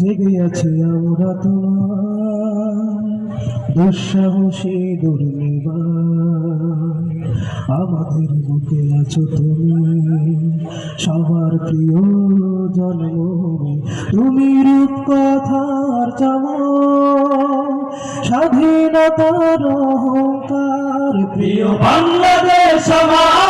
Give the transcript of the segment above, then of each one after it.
জেগে আছি আমরা তোমার দুঃসাহসী দুর্নিবার। আমাদের বুকে আছো তুমি, সবার প্রিয় জন্মভূমি। তুমি রূপ কথার চাম স্বাধীনতার অহংকার। প্রিয় বাংলাদেশ আমার।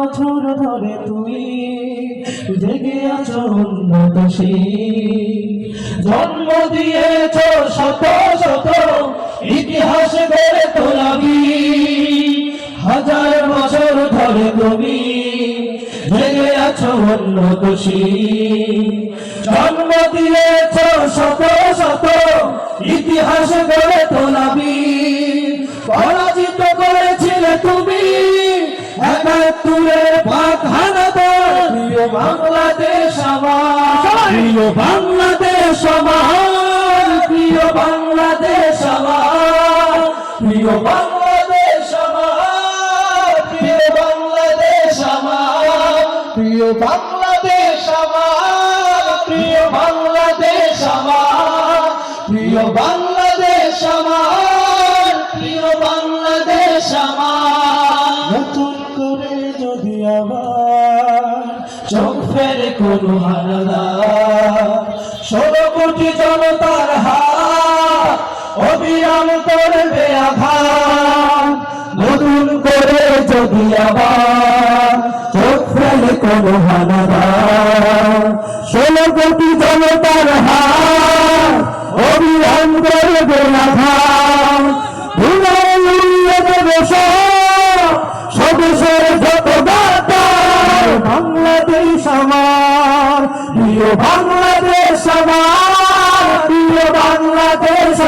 বছর ধরে তুমি জেগে আছো উন্নত জন্ম দিয়েছ শত শত ইতিহাস গড়ে তোলাবি হাজার বছর ধরে তুমি জেগে আছো উন্নত জন্ম দিয়েছ শত শত ইতিহাস গড়ে তোলাবি একাত্তরে হানাদার প্রিয় বাংলাদেশ আমার। প্রিয় বাংলাদেশ আমার। প্রিয় বাংলাদেশ আমার। প্রিয় বাংলাদেশ আমার। প্রিয় বাংলাদেশ আমার। প্রিয় বাংলাদেশ আমার। প্রিয় বাংলাদেশ আমার। প্রিয় বাংলাদেশ আমার। প্রিয় বাংলাদেশ আমার। ষোলো কোটি জনতার হাত করবে আঘাত নতুন করে যদি আবার চোখ ফেলে কোনো হানাদার ষোলো কোটি জনতার হাত অবিরাম করবে আঘাত উড়িয়ে দেবে সব প্রিয় বাংলাদেশ প্রিয় বাংলাদেশ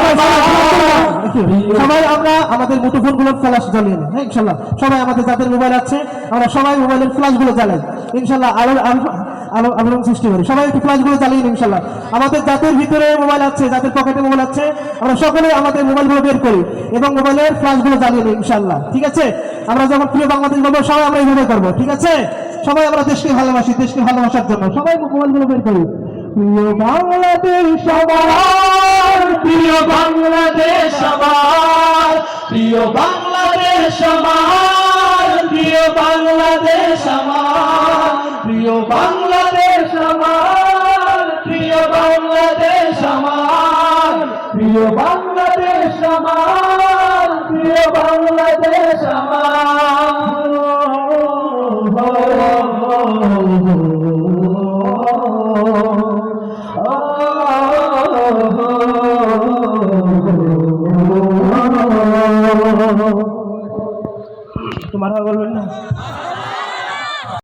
সবাই আমরা আমাদের মুঠোফোনগুলো ফ্ল্যাশ জ্বালিয়ে নিই হ্যাঁ ইনশাল্লাহ। সবাই আমাদের যাদের মোবাইল আছে, আমরা সবাই মোবাইলের ফ্ল্যাশগুলো জ্বালাই। ইনশাল্লাহ আলোর আলো- আলো আলোড়ন সৃষ্টি করি। সবাই একটু ফ্ল্যাশগুলো জ্বালিয়ে নিই, ইনশাল্লাহ। আমাদের যাদের ভিতরে মোবাইল আছে, যাদের পকেটে মোবাইল আছে, আমরা সকলে আমাদের মোবাইলগুলো বের করি এবং মোবাইলের ফ্ল্যাশগুলো জ্বালিয়ে নিই, ইনশাল্লাহ। ঠিক আছে? আমরা যখন প্রিয় বাংলাদেশ বলব, সবাই আমরা এইভাবে করব। ঠিক আছে? সবাই আমরা দেশকে ভালোবাসি, দেশকে ভালোবাসার জন্য। সবাই মোবাইলগুলো বের করি প্রিয় বাংলাদেশ সবার, প্রিয় বাংলাদেশ সবার, প্রিয় বাংলাদেশ আমার প্রিয় বাংলাদেশ আমার প্রিয় বাংলাদেশ আমার প্রিয় বাংলাদেশ আমার প্রিয় বাংলাদেশ বাড়া বলবেন না?